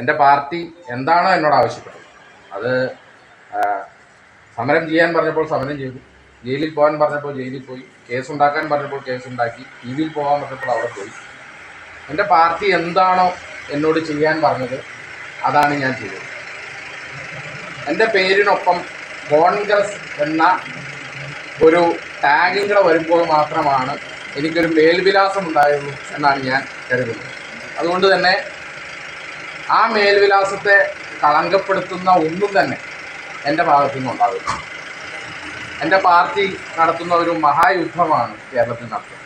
എന്റെ പാർട്ടി എന്താണോ എന്നോട് ആവശ്യപ്പെട്ടത് അത് സമരം ചെയ്യാൻ പറഞ്ഞപ്പോൾ സമരം ചെയ്തു. ജയിലിൽ പോകാൻ പറഞ്ഞപ്പോൾ ജയിലിൽ പോയി. കേസ് ഉണ്ടാക്കാൻ പറഞ്ഞപ്പോൾ കേസ് ഉണ്ടാക്കി. ടി വിയിൽ പോകാൻ പറഞ്ഞപ്പോൾ അവിടെ പോയി. എന്റെ പാർട്ടി എന്താണോ എന്നോട് ചെയ്യാൻ പറഞ്ഞത് അതാണ് ഞാൻ ചെയ്തത്. എന്റെ പേരിനൊപ്പം കോൺഗ്രസ് എന്ന ഒരു ടാഗും കൂടെ വരുമ്പോൾ മാത്രമാണ് എനിക്കൊരു മേൽവിലാസം ഉണ്ടായുള്ളൂ എന്നാണ് ഞാൻ കരുതുന്നത്. അതുകൊണ്ട് തന്നെ ആ മേൽവിലാസത്തെ കളങ്കപ്പെടുത്തുന്ന ഒന്നും തന്നെ എന്റെ ഭാഗത്തു നിന്നുണ്ടാവില്ല. എന്റെ പാർട്ടി നടത്തുന്ന ഒരു മഹായുദ്ധമാണ് കേരളത്തിൽ നടത്തുന്നത്.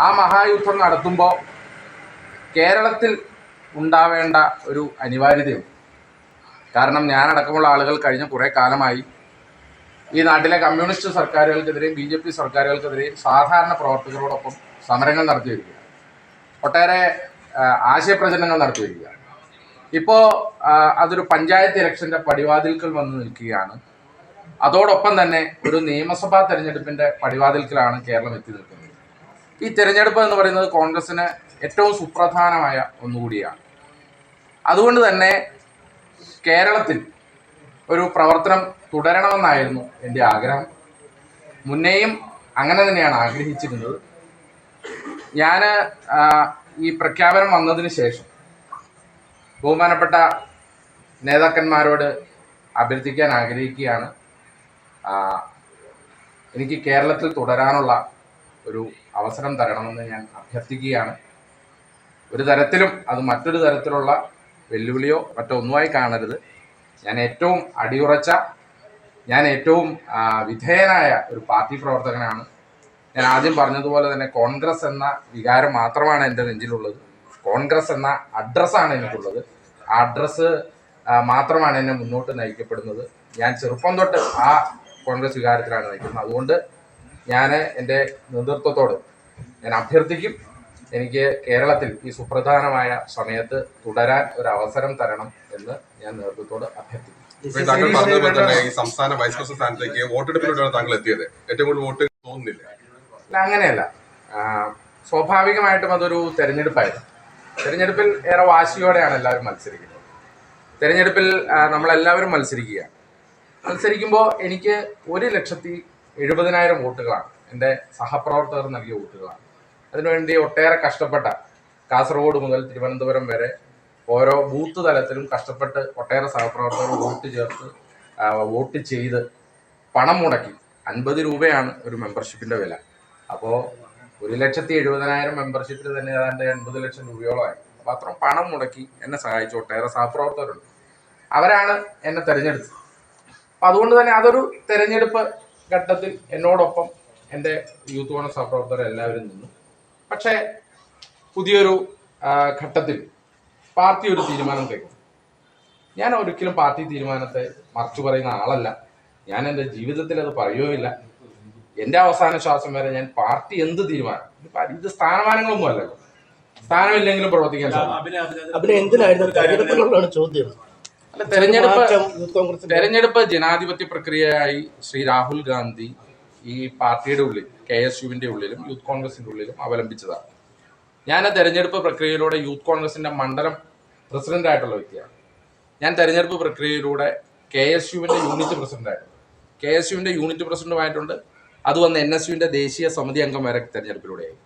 ആ മഹായുദ്ധം നടത്തുമ്പോൾ കേരളത്തിൽ ഉണ്ടാവേണ്ട ഒരു അനിവാര്യതയുണ്ട്. കാരണം ഞാനടക്കമുള്ള ആളുകൾ കഴിഞ്ഞ കുറേ കാലമായി ഈ നാട്ടിലെ കമ്മ്യൂണിസ്റ്റ് സർക്കാരുകൾക്കെതിരെയും ബി ജെ പി സർക്കാരുകൾക്കെതിരെയും സാധാരണ പ്രവർത്തകരോടൊപ്പം സമരങ്ങൾ നടത്തി വരികയാണ് ഒട്ടേറെ ആശയപ്രചരണങ്ങൾ നടത്തി വരികയാണ് ഇപ്പോൾ അതൊരു പഞ്ചായത്ത് ഇലക്ഷന്റെ പടിവാതിൽക്കൽ വന്ന് നിൽക്കുകയാണ്. അതോടൊപ്പം തന്നെ ഒരു നിയമസഭാ തെരഞ്ഞെടുപ്പിന്റെ പടിവാതിൽക്കലാണ് കേരളം എത്തി നിൽക്കുന്നത്. ഈ തെരഞ്ഞെടുപ്പ് എന്ന് പറയുന്നത് കോൺഗ്രസിന് ഏറ്റവും സുപ്രധാനമായ ഒന്നുകൂടിയാണ്. അതുകൊണ്ട് തന്നെ കേരളത്തിൽ ഒരു പ്രവർത്തനം തുടരണമെന്നായിരുന്നു എന്റെ ആഗ്രഹം. മുന്നേയും അങ്ങനെ തന്നെയാണ് ആഗ്രഹിച്ചിരുന്നത്. ഞാൻ ഈ പ്രഖ്യാപനം വന്നതിന് ശേഷം ബഹുമാനപ്പെട്ട നേതാക്കന്മാരോട് അഭ്യർത്ഥിക്കാൻ ആഗ്രഹിക്കുകയാണ്. എനിക്ക് കേരളത്തിൽ തുടരാനുള്ള ഒരു അവസരം തരണമെന്ന് ഞാൻ അഭ്യർത്ഥിക്കുകയാണ്. ഒരു തരത്തിലും അത് മറ്റൊരു തരത്തിലുള്ള വെല്ലുവിളിയോ മറ്റോ ഒന്നുമായി കാണരുത്. ഞാൻ ഏറ്റവും അടിയുറച്ച ഞാൻ ഏറ്റവും വിധേയനായ ഒരു പാർട്ടി പ്രവർത്തകനാണ്. ഞാൻ ആദ്യം പറഞ്ഞതുപോലെ തന്നെ കോൺഗ്രസ് എന്ന വികാരം മാത്രമാണ് എന്റെ നെഞ്ചിലുള്ളത്. കോൺഗ്രസ് എന്ന അഡ്രസ്സാണ് എനിക്കുള്ളത്. ആ അഡ്രസ്സ് മാത്രമാണ് എന്നെ മുന്നോട്ട് നയിക്കപ്പെടുന്നത്. ഞാൻ ചെറുപ്പം തൊട്ട് ആ കോൺഗ്രസ് വികാരത്തിലാണ് നയിക്കുന്നത്. അതുകൊണ്ട് ഞാൻ എന്റെ നേതൃത്വത്തോട് ഞാൻ അഭ്യർത്ഥിക്കും എനിക്ക് കേരളത്തിൽ ഈ സുപ്രധാനമായ സമയത്ത് തുടരാൻ ഒരു അവസരം തരണം എന്ന് ഞാൻ നേതൃത്വത്തോട് അഭ്യർത്ഥിക്കും താങ്കൾ പറഞ്ഞതുപോലെ തന്നെ ഈ സംസ്ഥാന വൈസ് പ്രസിഡന്റ് സ്ഥാനത്തേക്ക് വോട്ടെടുപ്പിലൂടെയാണ് താങ്കൾ എത്തിയത്. ഏറ്റവും കൂടുതൽ വോട്ട് തോന്നുന്നില്ല. അങ്ങനെയല്ല. സ്വാഭാവികമായിട്ടും അതൊരു തെരഞ്ഞെടുപ്പായിരുന്നു. തെരഞ്ഞെടുപ്പിൽ ഏറെ വാശിയോടെയാണ് എല്ലാവരും മത്സരിക്കുന്നത്. തെരഞ്ഞെടുപ്പിൽ നമ്മളെല്ലാവരും മത്സരിക്കുകയാണ്. മത്സരിക്കുമ്പോൾ എനിക്ക് ഒരു ലക്ഷത്തി എഴുപതിനായിരം വോട്ടുകളാണ്. എന്റെ സഹപ്രവർത്തകർ നൽകിയ വോട്ടുകളാണ്. അതിനുവേണ്ടി ഒട്ടേറെ കഷ്ടപ്പെട്ട കാസർഗോഡ് മുതൽ തിരുവനന്തപുരം വരെ ഓരോ ബൂത്ത് തലത്തിലും കഷ്ടപ്പെട്ട് ഒട്ടേറെ സഹപ്രവർത്തകർ വോട്ട് ചേർത്ത് വോട്ട് ചെയ്ത് പണം മുടക്കി. അൻപത് രൂപയാണ് ഒരു മെമ്പർഷിപ്പിന്റെ വില. അപ്പോൾ ഒരു ലക്ഷത്തി എഴുപതിനായിരം മെമ്പർഷിപ്പിൽ തന്നെ ഏതാണ്ട് എൺപത് ലക്ഷം രൂപയോളമായി അപ്പോൾ അത്രയും പണം മുടക്കി എന്നെ സഹായിച്ച ഒട്ടേറെ സഹപ്രവർത്തകരുണ്ട്. അവരാണ് എന്നെ തെരഞ്ഞെടുത്തത്. അപ്പം അതുകൊണ്ട് തന്നെ അതൊരു തെരഞ്ഞെടുപ്പ് ഘട്ടത്തിൽ എന്നോടൊപ്പം എന്റെ യൂത്ത് കോൺഗ്രസ് സഹപ്രവർത്തകർ എല്ലാവരും നിന്നു. പക്ഷേ പുതിയൊരു ഘട്ടത്തിൽ പാർട്ടി ഒരു തീരുമാനം കൈക്കൊണ്ടു. ഞാൻ ഒരിക്കലും പാർട്ടി തീരുമാനത്തെ മറച്ചു പറയുന്ന ആളല്ല. ഞാൻ എന്റെ ജീവിതത്തിൽ അത് പറയുകയില്ല എന്റെ അവസാന ശ്വാസം വരെ ഞാൻ പാർട്ടി എന്ത് തീരുമാനം? ഇത് ഇത് സ്ഥാനമാനങ്ങളൊന്നും അല്ലല്ലോ. സ്ഥാനമില്ലെങ്കിലും പ്രവർത്തിക്കാൻ സാധിക്കും. ചോദ്യം. അല്ല തെരഞ്ഞെടുപ്പ് തെരഞ്ഞെടുപ്പ് ജനാധിപത്യ പ്രക്രിയയായി ശ്രീ രാഹുൽ ഗാന്ധി ഈ പാർട്ടിയുടെ ഉള്ളിൽ കെ എസ് യുവിന്റെ ഉള്ളിലും യൂത്ത് കോൺഗ്രസിന്റെ ഉള്ളിലും അവലംബിച്ചതാണ്. ഞാൻ ആ തെരഞ്ഞെടുപ്പ് പ്രക്രിയയിലൂടെ യൂത്ത് കോൺഗ്രസിന്റെ മണ്ഡലം പ്രസിഡന്റ് ആയിട്ടുള്ള വ്യക്തിയാണ്. ഞാൻ തെരഞ്ഞെടുപ്പ് പ്രക്രിയയിലൂടെ കെ എസ് യുവിന്റെ യൂണിറ്റ് പ്രസിഡന്റായിട്ടുണ്ട് കെ എസ് യുവിന്റെ യൂണിറ്റ് പ്രസിഡന്റുമായിട്ടുണ്ട് അത് വന്ന് എൻ എസ് യുവിന്റെ ദേശീയ സമിതി അംഗം വരെ തെരഞ്ഞെടുപ്പിലൂടെയായി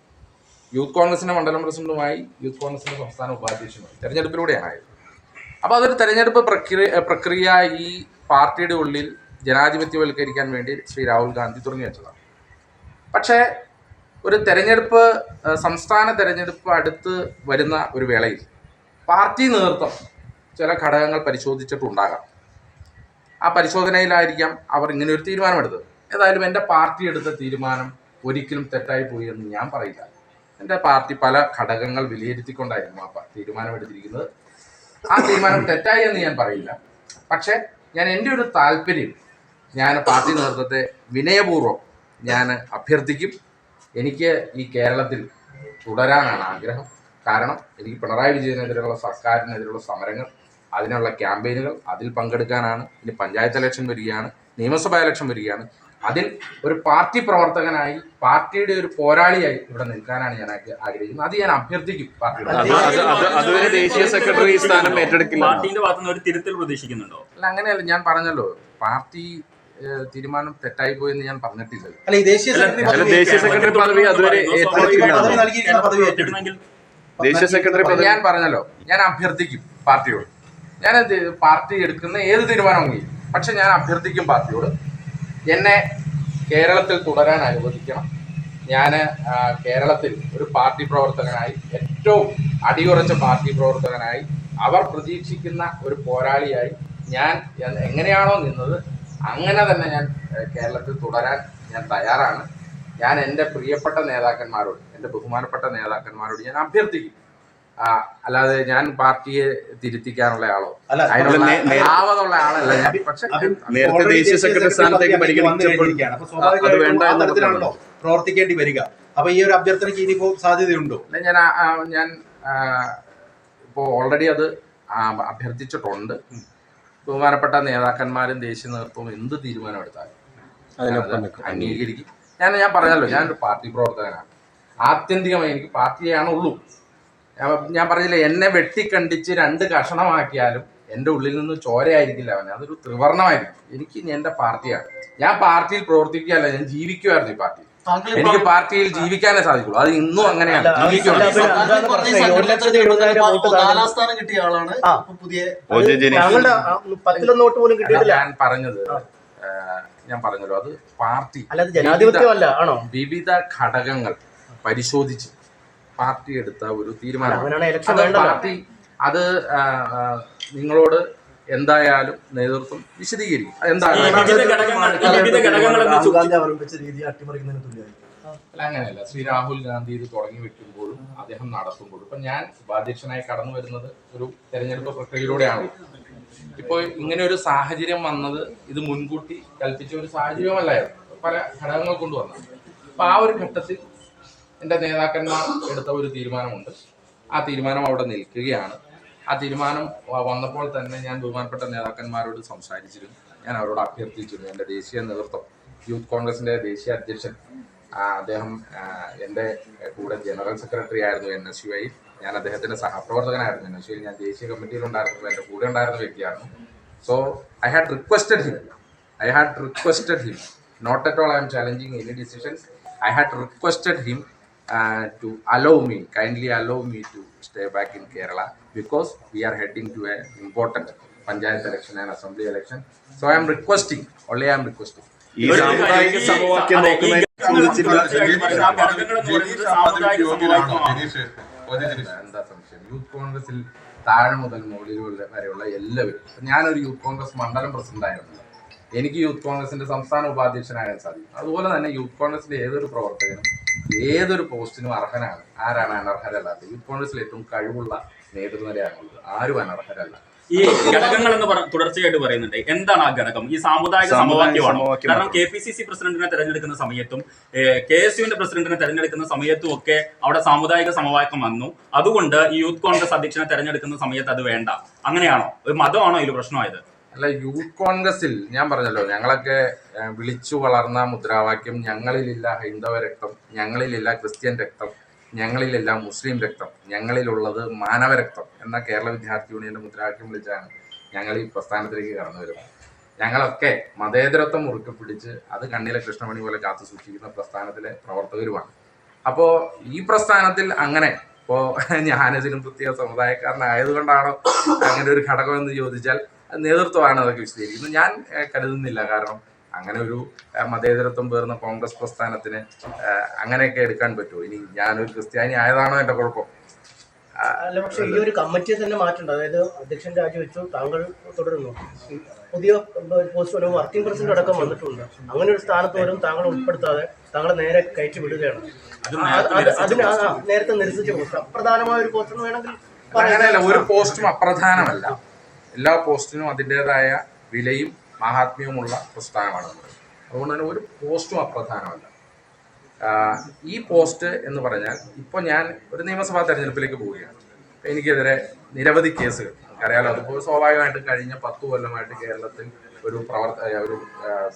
യൂത്ത് കോൺഗ്രസിന്റെ മണ്ഡലം പ്രസിഡന്റുമായി യൂത്ത് കോൺഗ്രസിന്റെ സംസ്ഥാന ഉപാധ്യക്ഷനുമായി തെരഞ്ഞെടുപ്പിലൂടെയാണ് ആയത് അപ്പോൾ അതൊരു തെരഞ്ഞെടുപ്പ് പ്രക്രിയ പ്രക്രിയ ഈ പാർട്ടിയുടെ ഉള്ളിൽ ജനാധിപത്യവൽക്കരിക്കാൻ വേണ്ടി ശ്രീ രാഹുൽ ഗാന്ധി തുടങ്ങി വെച്ചതാണ്. പക്ഷേ ഒരു തെരഞ്ഞെടുപ്പ് സംസ്ഥാന തെരഞ്ഞെടുപ്പ് അടുത്ത് വരുന്ന ഒരു വേളയിൽ പാർട്ടി നേതൃത്വം ചില ഘടകങ്ങൾ പരിശോധിച്ചിട്ടുണ്ടാകാം. ആ പരിശോധനയിലായിരിക്കാം അവർ ഇങ്ങനെ ഒരു തീരുമാനമെടുത്തത്. ഏതായാലും എന്റെ പാർട്ടി എടുത്ത തീരുമാനം ഒരിക്കലും തെറ്റായി പോയി എന്ന് ഞാൻ പറയില്ല. എന്റെ പാർട്ടി പല ഘടകങ്ങൾ വിലയിരുത്തിക്കൊണ്ടായിരുന്നു ആ തീരുമാനം എടുത്തിരിക്കുന്നത്. ആ തീരുമാനം തെറ്റായി എന്ന് ഞാൻ പറയില്ല. പക്ഷേ ഞാൻ എന്റെ ഒരു താല്പര്യം ഞാൻ പാർട്ടി നേതൃത്വത്തെ വിനയപൂർവം ഞാൻ അഭ്യർത്ഥിക്കും. എനിക്ക് ഈ കേരളത്തിൽ തുടരാനാണ് ആഗ്രഹം. കാരണം എനിക്ക് പിണറായി വിജയനെതിരെയുള്ള സർക്കാരിനെതിരെയുള്ള സമരങ്ങൾ അതിനുള്ള ക്യാമ്പയിനുകൾ അതിൽ പങ്കെടുക്കാനാണ്. ഇനി പഞ്ചായത്ത് ഇലക്ഷൻ വരികയാണ് നിയമസഭാ ഇലക്ഷൻ വരികയാണ്. അതിൽ ഒരു പാർട്ടി പ്രവർത്തകനായി പാർട്ടിയുടെ ഒരു പോരാളിയായി ഇവിടെ നിൽക്കാനാണ് ഞാൻ ആഗ്രഹിക്കുന്നത്. അത് ഞാൻ അഭ്യർത്ഥിക്കും അതുവരെ ദേശീയ സെക്രട്ടറി സ്ഥാനം ഏറ്റെടുക്കില്ല. പാർട്ടിന്റെ ഭാഗത്തുനിന്ന് ഒരു തിരുത്തൽ പ്രതീക്ഷിക്കുന്നുണ്ടോ? അല്ല അങ്ങനെയല്ല ഞാൻ പറഞ്ഞല്ലോ പാർട്ടി തീരുമാനം തെറ്റായി പോയെന്ന് ഞാൻ പറഞ്ഞിട്ടില്ല. അല്ല ദേശീയ സെക്രട്ടറി അല്ല, പദവി ദേശീയ സെക്രട്ടറി പദവി അതുവരെ ഏറ്റെടുക്കില്ല പദവി പദവി ഏറ്റെടുക്കും ദേശീയ സെക്രട്ടറി പദവി ഞാൻ പറഞ്ഞല്ലോ ഞാൻ അഭ്യർത്ഥിക്കും പാർട്ടിയോട്. ഞാൻ പാർട്ടി എടുക്കുന്ന ഏത് തീരുമാനവും പക്ഷെ ഞാൻ അഭ്യർത്ഥിക്കും പാർട്ടിയോട്. എന്നെ കേരളത്തിൽ തുടരാൻ അനുവദിക്കണം. ഞാൻ കേരളത്തിൽ ഒരു പാർട്ടി പ്രവർത്തകനായി ഏറ്റവും അടിയുറച്ച പാർട്ടി പ്രവർത്തകനായി അവർ പ്രതീക്ഷിക്കുന്ന ഒരു പോരാളിയായി ഞാൻ എങ്ങനെയാണോ നിന്നത് അങ്ങനെ തന്നെ ഞാൻ കേരളത്തിൽ തുടരാൻ ഞാൻ തയ്യാറാണ്. ഞാൻ എന്റെ പ്രിയപ്പെട്ട നേതാക്കന്മാരോട് എന്റെ ബഹുമാനപ്പെട്ട നേതാക്കന്മാരോട് ഞാൻ അഭ്യർത്ഥിക്കും അല്ലാതെ ഞാൻ പാർട്ടിയെ തിരുത്തിക്കാനുള്ള ആളോ? ആവതുള്ള ആളല്ല. ഞാൻ പക്ഷെ നേരത്തെ ദേശീയ സെക്രട്ടറി സ്ഥാനത്തേക്ക് അത് വേണ്ട എന്ന് പ്രവർത്തിക്കേണ്ടി വരിക. അപ്പൊ ഈ ഒരു അഭ്യർത്ഥനയ്ക്ക് ഇനിയിപ്പോ സാധ്യതയുണ്ടോ? അല്ല, ഞാൻ ഞാൻ ഇപ്പോ ഓൾറെഡി അത് അഭ്യർത്ഥിച്ചിട്ടുണ്ട്. ബഹുമാനപ്പെട്ട നേതാക്കന്മാരും ദേശീയ നേതൃത്വവും എന്ത് തീരുമാനം എടുത്താലും അംഗീകരിക്കും. ഞാൻ ഞാൻ പറഞ്ഞല്ലോ ഞാനൊരു പാർട്ടി പ്രവർത്തകനാണ്. ആത്യന്തികമായി എനിക്ക് പാർട്ടിയാണ് ഉള്ളൂ ഞാൻ- പറഞ്ഞില്ല എന്നെ വെട്ടിക്കണ്ടിച്ച് രണ്ട് കഷണമാക്കിയാലും എന്റെ ഉള്ളിൽ നിന്ന് ചോരയായിരിക്കില്ല അവൻ അതൊരു ത്രിവർണമായിരിക്കും. എനിക്ക് ഇനി എന്റെ പാർട്ടിയാണ്. ഞാൻ പാർട്ടിയിൽ പ്രവർത്തിക്കുകയല്ല ഞാൻ ജീവിക്കുമായിരുന്നു ഈ പാർട്ടി. എനിക്ക് പാർട്ടിയിൽ ജീവിക്കാനേ സാധിക്കുള്ളൂ. അത് ഇന്നും അങ്ങനെയാണ്. ജീവിക്കുള്ളൂ ഞാൻ പറഞ്ഞത് ഞാൻ പറഞ്ഞല്ലോ അത് പാർട്ടി വിവിധ ഘടകങ്ങൾ പരിശോധിച്ച് പാർട്ടി എടുത്ത ഒരു തീരുമാനം. പാർട്ടി അത് നിങ്ങളോട് എന്തായാലും നേതൃത്വം വിശദീകരിക്കും. എന്താണ് അങ്ങനെയല്ല. ശ്രീ രാഹുൽ ഗാന്ധി ഇത് തുടങ്ങി വെക്കുമ്പോഴും അദ്ദേഹം നടത്തുമ്പോഴും. ഇപ്പൊ ഞാൻ ഉപാധ്യക്ഷനായി കടന്നു വരുന്നത് ഒരു തെരഞ്ഞെടുപ്പ് പ്രക്രിയയിലൂടെയാണ്. ഇപ്പോൾ ഇങ്ങനെ ഒരു സാഹചര്യം വന്നത് ഇത് മുൻകൂട്ടി കൽപ്പിച്ച ഒരു സാഹചര്യമല്ലായിരുന്നു. പല ഘടകങ്ങൾ കൊണ്ടുവന്നത് അപ്പൊ ആ ഒരു ഘട്ടത്തിൽ എന്റെ നേതാക്കന്മാർ എടുത്ത ഒരു തീരുമാനമുണ്ട്. ആ തീരുമാനം അവിടെ നിൽക്കുകയാണ്. ആ തീരുമാനം വന്നപ്പോൾ തന്നെ ഞാൻ ബഹുമാനപ്പെട്ട നേതാക്കന്മാരോട് സംസാരിച്ചിരുന്നു. ഞാൻ അവരോട് അഭ്യർത്ഥിച്ചിരുന്നു. എന്റെ ദേശീയ നേതൃത്വം യൂത്ത് കോൺഗ്രസിന്റെ ദേശീയ അധ്യക്ഷൻ അദ്ദേഹം എന്റെ കൂടെ ജനറൽ സെക്രട്ടറി ആയിരുന്നു എൻ എസ് യു ഐ ഞാൻ അദ്ദേഹത്തിന്റെ സഹപ്രവർത്തകനായിരുന്നു. എൻ എസ് യു ഐ ഞാൻ ദേശീയ കമ്മിറ്റിയിലുണ്ടായിരുന്നത് എന്റെ കൂടെ ഉണ്ടായിരുന്ന വ്യക്തിയായിരുന്നു. So I had requested him I had requested him not at all I am challenging any decisions I had requested him uh, to allow me, kindly allow me to stay back in Kerala because we are heading to an important Panchayat election and assembly election. So I am requesting, only I am requesting. ഈ സാമുദായിക സമവാക്യം എന്താ സംശയം? Youth കോൺഗ്രസിൽ താഴെ മുതൽ മുകളിൽ വരെയുള്ള എല്ലാവരും ഞാനൊരു യൂത്ത് കോൺഗ്രസ് മണ്ഡലം പ്രസിഡന്റ് ആയിരുന്നു. എനിക്ക് യൂത്ത് കോൺഗ്രസിന്റെ സംസ്ഥാന ഉപാധ്യക്ഷനാകാൻ സാധിക്കും. അതുപോലെ തന്നെ യൂത്ത് കോൺഗ്രസിന്റെ ഏതൊരു പ്രവർത്തകനും ഏതൊരു പോസ്റ്റിനും അർഹനാണ്. ആരാണ് അനർഹരല്ലാത്തത് യൂത്ത് കോൺഗ്രസിൽ ഏറ്റവും കഴിവുള്ള നേതൃനിരയാണുള്ളത്. ആരും അനർഹരല്ല. ഈ ഘടകങ്ങൾ എന്ന് പറ- തുടർച്ചയായിട്ട് പറയുന്നുണ്ട്. എന്താണ് ആ ഘടകം? ഈ സാമുദായിക സമവാക്യമാണ്? കാരണം കെ പി സി സി പ്രസിഡന്റിനെ തെരഞ്ഞെടുക്കുന്ന സമയത്തും കെ എസ് യുവിന്റെ പ്രസിഡന്റിനെ തെരഞ്ഞെടുക്കുന്ന സമയത്തും ഒക്കെ അവിടെ സാമുദായിക സമവാക്യം വന്നു. അതുകൊണ്ട് ഈ യൂത്ത് കോൺഗ്രസ് അധ്യക്ഷനെ തെരഞ്ഞെടുക്കുന്ന സമയത്ത് അത് വേണ്ട. അങ്ങനെയാണോ? ഒരു മതമാണോ ഇതിൽ പ്രശ്നമായത്? അല്ല യൂത്ത് കോൺഗ്രസിൽ ഞാൻ പറഞ്ഞല്ലോ ഞങ്ങളൊക്കെ വിളിച്ചു വളർന്ന മുദ്രാവാക്യം ഞങ്ങളിലില്ല ഹൈന്ദവ രക്തം ഞങ്ങളിലില്ല ക്രിസ്ത്യൻ രക്തം ഞങ്ങളിലില്ല മുസ്ലിം രക്തം ഞങ്ങളിലുള്ളത് മാനവ രക്തം എന്ന കേരള വിദ്യാർത്ഥി യൂണിയന്റെ മുദ്രാവാക്യം വിളിച്ചാണ് ഞങ്ങൾ ഈ പ്രസ്ഥാനത്തിലേക്ക് കടന്നു വരുന്നത്. ഞങ്ങളൊക്കെ മതേതരത്വം മുറുക്കെ പിടിച്ച് അത് കണ്ണിലെ കൃഷ്ണമണി പോലെ കാത്തു സൂക്ഷിക്കുന്ന പ്രസ്ഥാനത്തിലെ പ്രവർത്തകരുമാണ്. അപ്പോൾ ഈ പ്രസ്ഥാനത്തിൽ അങ്ങനെ ഇപ്പോൾ ഞാനതിനും പ്രത്യേക സമുദായക്കാരനായതുകൊണ്ടാണോ അങ്ങനെ ഒരു ഘടകം എന്ന് ചോദിച്ചാൽ നേതൃത്വമാണ് അതൊക്കെ വിശദീകരിക്കുന്നത്. ഞാൻ കരുതുന്നില്ല. കാരണം അങ്ങനെ ഒരു മതേതരത്വം പേർന്ന കോൺഗ്രസ് പ്രസ്ഥാനത്തിന് അങ്ങനെയൊക്കെ എടുക്കാൻ പറ്റുമോ? ഇനി ഞാനൊരു ക്രിസ്ത്യാനി ആയതാണോ എന്റെ കുഴപ്പം? അല്ല പക്ഷെ ഈ ഒരു കമ്മിറ്റിയെ തന്നെ മാറ്റണ്ട. അതായത് അധ്യക്ഷൻ രാജിവെച്ചു താങ്കൾ തുടരുന്നു. പുതിയ പോസ്റ്റ് ഒരു വർക്കിംഗ് പ്രസിഡന്റ് അടക്കം വന്നിട്ടുണ്ട്. അങ്ങനെ ഒരു സ്ഥാനത്ത് വരും താങ്കൾ ഉൾപ്പെടുത്താതെ താങ്കളെ നേരെ കയറ്റി വിടുകയാണ്. അതിന് പോസ്റ്റ്. നേരത്തെ നിരസിച്ച പോസ്റ്റ് അപ്രധാനമായ ഒരു പോസ്റ്റ് എന്ന് വേണമെങ്കിൽ. അങ്ങനെയല്ല ഒരു പോസ്റ്റും അപ്രധാനമല്ല. എല്ലാ പോസ്റ്റിനും അതിന്റെതായ വിലയും മഹാത്മ്യവുമുള്ള പ്രസ്ഥാനമാണ്. നമ്മൾ അതുകൊണ്ട് തന്നെ ഒരു പോസ്റ്റും അപ്രധാനമല്ല. ഈ പോസ്റ്റ് എന്ന് പറഞ്ഞാൽ ഇപ്പോൾ ഞാൻ ഒരു നിയമസഭാ തെരഞ്ഞെടുപ്പിലേക്ക് പോവുകയാണ്. എനിക്കെതിരെ നിരവധി കേസുകൾ അറിയാലോ? അതിപ്പോൾ സ്വാഭാവികമായിട്ടും കഴിഞ്ഞ പത്ത് കൊല്ലമായിട്ട് കേരളത്തിൽ ഒരു പ്രവർത്ത ഒരു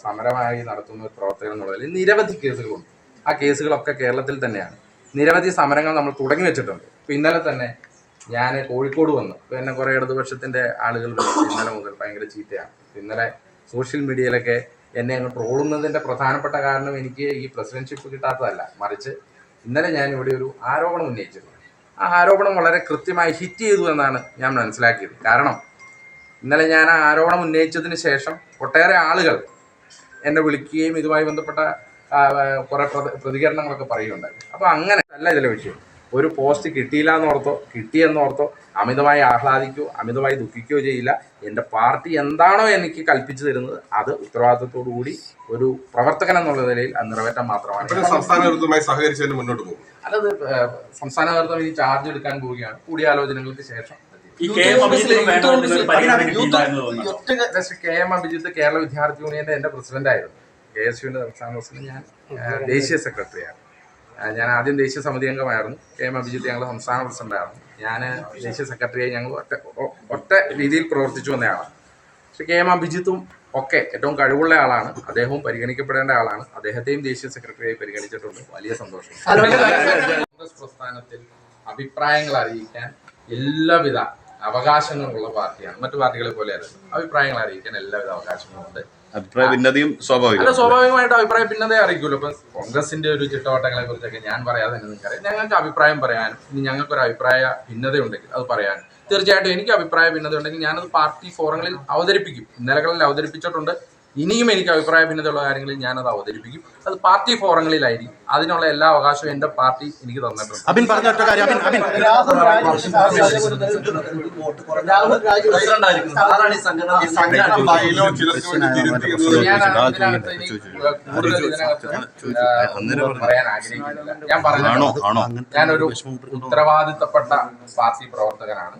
സമരമായി നടത്തുന്ന ഒരു പ്രവർത്തകൻ എന്നുള്ളതിൽ നിരവധി കേസുകളുണ്ട്. ആ കേസുകളൊക്കെ കേരളത്തിൽ തന്നെയാണ്. നിരവധി സമരങ്ങൾ നമ്മൾ തുടങ്ങി വെച്ചിട്ടുണ്ട്. ഇന്നലെ തന്നെ ഞാൻ കോഴിക്കോട് വന്നു. ഇപ്പം എന്നെ കുറേ ഇടതുപക്ഷത്തിന്റെ ആളുകൾ ഇന്നലെ മുതൽ ഭയങ്കര ചീത്തയാണ്. ഇന്നലെ സോഷ്യൽ മീഡിയയിലൊക്കെ എന്നെ അങ്ങ് ട്രോളുന്നതിന്റെ പ്രധാനപ്പെട്ട കാരണം എനിക്ക് ഈ പ്രസിഡൻഷിപ്പ് കിട്ടാത്തതല്ല. മറിച്ച് ഇന്നലെ ഞാൻ ഇവിടെ ഒരു ആരോപണം ഉന്നയിച്ചിരുന്നു. ആ ആരോപണം വളരെ കൃത്യമായി ഹിറ്റ് ചെയ്തു എന്നാണ് ഞാൻ മനസ്സിലാക്കിയത്. കാരണം ഇന്നലെ ഞാൻ ആ ആരോപണം ഉന്നയിച്ചതിന് ശേഷം ഒട്ടേറെ ആളുകൾ എന്നെ വിളിക്കുകയും ഇതുമായി ബന്ധപ്പെട്ട കുറേ പ്രതികരണങ്ങളൊക്കെ പറയുകയുണ്ടായി. അപ്പോൾ അങ്ങനെ അല്ല ഇതിലെ വിഷയം. ഒരു പോസ്റ്റ് കിട്ടിയില്ല എന്നോർത്തോ കിട്ടിയെന്നോർത്തോ അമിതമായി ആഹ്ലാദിക്കുകയോ അമിതമായി ദുഃഖിക്കുകയോ ചെയ്യില്ല. എന്റെ പാർട്ടി എന്താണോ എനിക്ക് കൽപ്പിച്ചു തരുന്നത് അത് ഉത്തരവാദിത്തത്തോടു കൂടി ഒരു പ്രവർത്തകൻ എന്നുള്ള നിലയിൽ അത് നിറവേറ്റാൻ മാത്രമാണ്. സംസ്ഥാന നേതൃത്വമായി സഹകരിച്ചതിന് മുന്നോട്ട് പോകും. അല്ലത് സംസ്ഥാന നേതൃത്വം ഇനി ചാർജ് എടുക്കാൻ പോവുകയാണ്. കൂടിയാലോചനകൾക്ക് ശേഷം ഈ കെ എം അഭിജിത്ത് കേരള വിദ്യാർത്ഥി യൂണിയന്റെ എന്റെ പ്രസിഡന്റ് ആയിരുന്നു കെ എസ് യുവിന്റെ സംസ്ഥാന പ്രസിഡന്റ് ഞാൻ ദേശീയ സെക്രട്ടറിയാണ് ഞാൻ ആദ്യം ദേശീയ സമിതി അംഗമായിരുന്നു. കെ എം അഭിജിത്ത് ഞങ്ങൾ സംസ്ഥാന പ്രസിഡന്റ് ആയിരുന്നു ഞാൻ ദേശീയ സെക്രട്ടറിയായി ഞങ്ങൾ ഒറ്റ ഒറ്റ രീതിയിൽ പ്രവർത്തിച്ചു വന്നയാളാണ് പക്ഷെ കെ എം അഭിജിത്തും ഒക്കെ ഏറ്റവും കഴിവുള്ള ആളാണ്. അദ്ദേഹവും പരിഗണിക്കപ്പെടേണ്ട ആളാണ്. അദ്ദേഹത്തെയും ദേശീയ സെക്രട്ടറിയായി പരിഗണിച്ചിട്ടുണ്ട്. വലിയ സന്തോഷം. കോൺഗ്രസ് പ്രസ്ഥാനത്തിൽ അഭിപ്രായങ്ങൾ അറിയിക്കാൻ എല്ലാവിധ അവകാശങ്ങളുള്ള പാർട്ടിയാണ്. മറ്റു പാർട്ടികളെ പോലെ അല്ല. അഭിപ്രായങ്ങൾ അറിയിക്കാൻ എല്ലാവിധ അവകാശങ്ങളുണ്ട് അഭിപ്രായ ഭിന്നതയും സ്വാഭാവികം. സ്വാഭാവികമായിട്ട് അഭിപ്രായ ഭിന്നതയെ അറിയിക്കുമല്ലോ. ഇപ്പൊ കോൺഗ്രസിന്റെ ഒരു ചിട്ടവട്ടങ്ങളെ കുറിച്ചൊക്കെ ഞാൻ പറയാതെ തന്നെ നിങ്ങൾക്കറിയാം. ഞങ്ങൾക്ക് അഭിപ്രായം പറയാനും ഇനി ഞങ്ങൾക്ക് ഒരു അഭിപ്രായ ഭിന്നതയുണ്ടെങ്കിൽ അത് പറയാനും. തീർച്ചയായിട്ടും എനിക്ക് അഭിപ്രായ ഭിന്നത ഉണ്ടെങ്കിൽ ഞാനത് പാർട്ടി ഫോറങ്ങളിൽ അവതരിപ്പിക്കും. ഇന്നലകളിൽ അവതരിപ്പിച്ചിട്ടുണ്ട്. ഇനിയും എനിക്ക് അഭിപ്രായ ഭിന്നതയുള്ള കാര്യങ്ങളിൽ ഞാനത് അവതരിപ്പിക്കും. അത് പാർട്ടി ഫോറങ്ങളിലായിരിക്കും. അതിനുള്ള എല്ലാ അവകാശവും എന്റെ പാർട്ടി എനിക്ക് തന്നിട്ടുണ്ട്. അബിൻ പറഞ്ഞ ഒറ്റ കാര്യം. ഞാൻ പറയാൻ ആഗ്രഹിക്കുന്നില്ല പറഞ്ഞു ഞാനൊരു ഉത്തരവാദിത്തപ്പെട്ട പാർട്ടി പ്രവർത്തകനാണ്.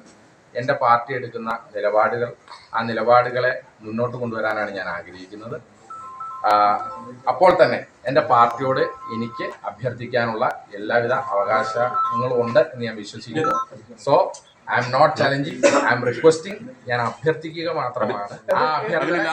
എന്റെ പാർട്ടി എടുക്കുന്ന നിലപാടുകൾ ആ നിലപാടുകളെ മുന്നോട്ട് കൊണ്ടുവരാനാണ് ഞാൻ ആഗ്രഹിക്കുന്നത്. അപ്പോൾ തന്നെ എന്റെ പാർട്ടിയോട് എനിക്ക് അഭ്യർത്ഥിക്കാനുള്ള എല്ലാവിധ അവകാശങ്ങളും ഉണ്ട് എന്ന് ഞാൻ വിശ്വസിക്കുന്നു. So I am not challenging I am requesting ഞാൻ അഭ്യർത്ഥിക്കുക മാത്രമാണ്. ആ അഭ്യർത്ഥന